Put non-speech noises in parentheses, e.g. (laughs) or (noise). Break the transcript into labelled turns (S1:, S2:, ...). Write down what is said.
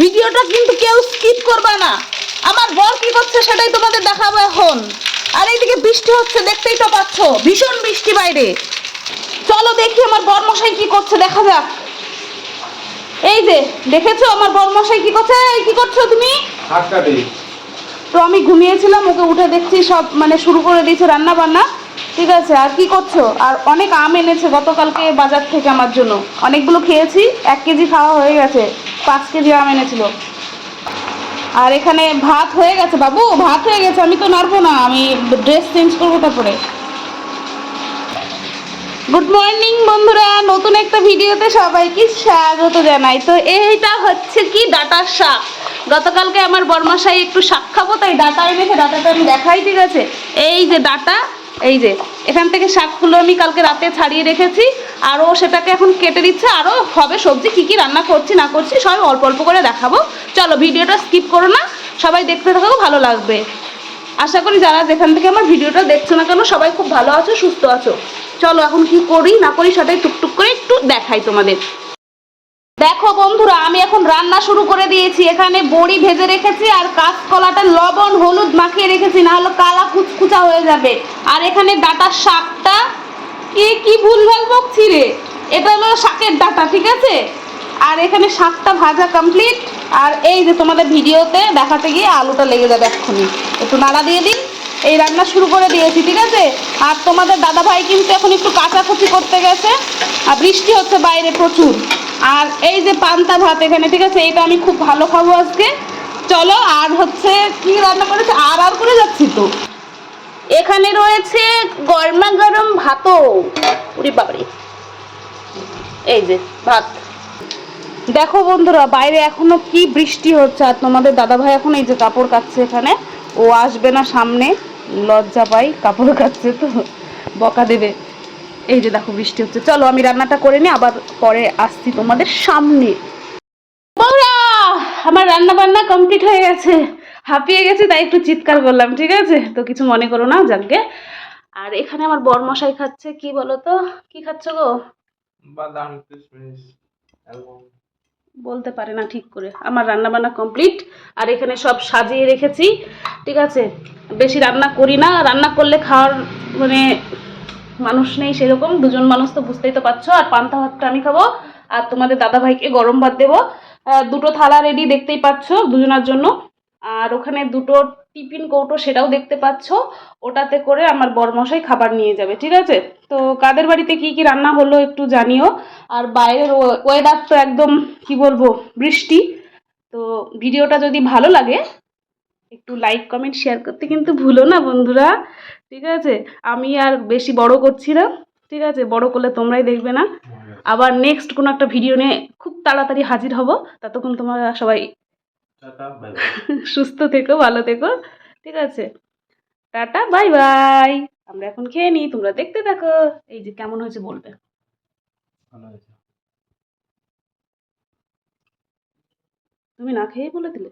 S1: ভিডিওটা কিন্তু কেউ স্কিপ করবে না। আমার বর কি করছে সেটাই তোমাদের দেখাবো এখন। আর এইদিকে বৃষ্টি হচ্ছে দেখতেই তো পাচ্ছ। ভীষণ বৃষ্টি বাইরে। চলো দেখি আমার বরমশাই কি করছে দেখা যাক। এই যে দেখেছ আমার বরমশাই কি করছে? কি করছ তুমি? তো আমি ঘুমিয়েছিলাম ওকে উঠে দেখছি সব মানে শুরু করে দিয়েছে রান্না বান্না ঠিক আছে আর কি করছ? আর অনেক আম এনেছে গতকালকে বাজার থেকে আমার জন্য। অনেকগুলো খেয়েছি এক কেজি খাওয়া হয়ে গেছে। পাঁচ কেজি আম এনেছিল। আর এখানে ভাত হয়ে গেছে, বাবু, ভাত হয়ে গেছে, আমি তো নাড়বো না, আমি ড্রেস চেঞ্জ করব তারপরে। গুড মর্নিং বন্ধুরা, নতুন একটা ভিডিওতে সবাইকে স্বাগত জানাই। তো এইটা হচ্ছে কি ডাটার শাক? গতকালকে আমার বর্মাশাই একটু শাক খাব, তাই ডাটা এনেছে, ডাটাটা আমি দেখাই, ঠিক আছে? এই যে ডাটা, এই যে, এখান থেকে শাকগুলো আমি কালকে রাতে ছাড়িয়ে রেখেছি। আরও সেটাকে এখন কেটে দিচ্ছে আরও হবে সবজি, কী কী রান্না করছি, না করছি, সবাই অল্প অল্প করে দেখাবো। চলো, ভিডিওটা স্কিপ করো না, সবাই দেখতে থাকো, ভালো লাগবে। আশা করি যারা যেখান থেকে আমার ভিডিওটা দেখছ না কেন, সবাই খুব ভালো আছো, সুস্থ আছো। চলো, এখন কি করি, না করি সেটাই টুকটুক করে একটু দেখাই তোমাদের। দেখো বন্ধুরা, আমি এখন রান্না শুরু করে দিয়েছি। এখানে বড়ি ভেজে রেখেছি, আর কাঁচকলাটা লবণ, হলুদ মাখিয়ে রেখেছি না হলে কালা কুচকুচা হয়ে যাবে। আর এখানে ডাটার শাকটা এ কি ভুলভাল বকছি রে? এটা হলো শাকের ডাটা, ঠিক আছে? আর এখানে শাকটা ভাজা কমপ্লিট আর এই যে তোমাদের ভিডিওতে দেখাতে গিয়ে আলুটা লেগে যাবে এক্ষুনি। একটু নাড়া দিয়ে দিন। এই রান্না শুরু করে দিয়েছি, ঠিক আছে? আর তোমাদের দাদা ভাই কিন্তু এখন একটু কাচাকুচি করতে গেছে। আর বৃষ্টি হচ্ছে বাইরে প্রচুর। আর এই যে পান্তা ভাত এখানে, ঠিক আছে? এটা আমি খুব ভালো খাব আজকে। চলো, আর হচ্ছে কি রান্না করেছে? আর আর করে যাচ্ছি তো। এখানে রয়েছে গরমা গরম ভাতও। উরি বাবারি। এই যে, ভাত। দেখো বন্ধুরা, বাইরে এখনও কি বৃষ্টি হচ্ছে আর তোমাদের দাদা ভাই এখন এই যে কাপড় কাচ্ছে এখানে। ও আসবে না সামনে, লজ্জা পাই, কাপড় কাচ্ছে তো, বকা দেবে। এই যে দেখো বৃষ্টি হচ্ছে। চলো আমি রান্নাটা করে নিই, আবার পরে আসছি তোমাদের সামনে। আমার রান্না বান্না কমপ্লিট হয়ে গেছে। হাঁপিয়ে গেছে তাই একটু চিৎকার করলাম ঠিক আছে? তো কিছু মনে করো না যাকে আর এখানে আমার বরমশাই খাচ্ছে কি বলো তো কি খাচ্ছ গো?
S2: বাদাম কিশমিশ
S1: বলতে পারে না ঠিক করে আমার রান্না বান্না কমপ্লিট আর এখানে সব সাজিয়ে রেখেছি ঠিক আছে? বেশি রান্না করি না রান্না করলে খাওয়ার মানে মানুষ নেই সেরকম দুজন মানুষ তো বুঝতেই তো পারছ আর পান্তা ভাতটা আমি খাব আর তোমাদের দাদা ভাইকে গরম ভাত দেবো। দুটো থালা রেডি দেখতেই পাচ্ছ দুজনার জন্য। আর ওখানে দুটো টিফিন কৌটো সেটাও দেখতে পাচ্ছ। ওটাতে করে আমার বরমশাই খাবার নিয়ে যাবে ঠিক আছে? তো কাদের বাড়িতে কি কি রান্না হলো একটু জানিও। আর বাইরের ওয়েদার তো একদম কি বলব বৃষ্টি। তো ভিডিওটা যদি ভালো লাগে একটু লাইক কমেন্ট শেয়ার করতে কিন্তু ভুলো না বন্ধুরা ঠিক আছে? আমি আর বেশি বড় করছি না ঠিক আছে? বড় করলে তোমরাই দেখবে না। আবার নেক্সট কোনো একটা ভিডিও নিয়ে খুব তাড়াতাড়ি হাজির হব। ততক্ষণ তোমরা সবাই
S2: টাটা বাই (laughs)
S1: সুস্থ থেকো ভালো থেকো। ঠিক আছে? টাটা বাই বাই আমরা এখন খেয়ে নিই তোমরা দেখতে থাকো। এই যে কেমন হয়েছে বলবে।
S2: ভালো হয়েছে।
S1: তুমি না খেয়েই বলে দিলে?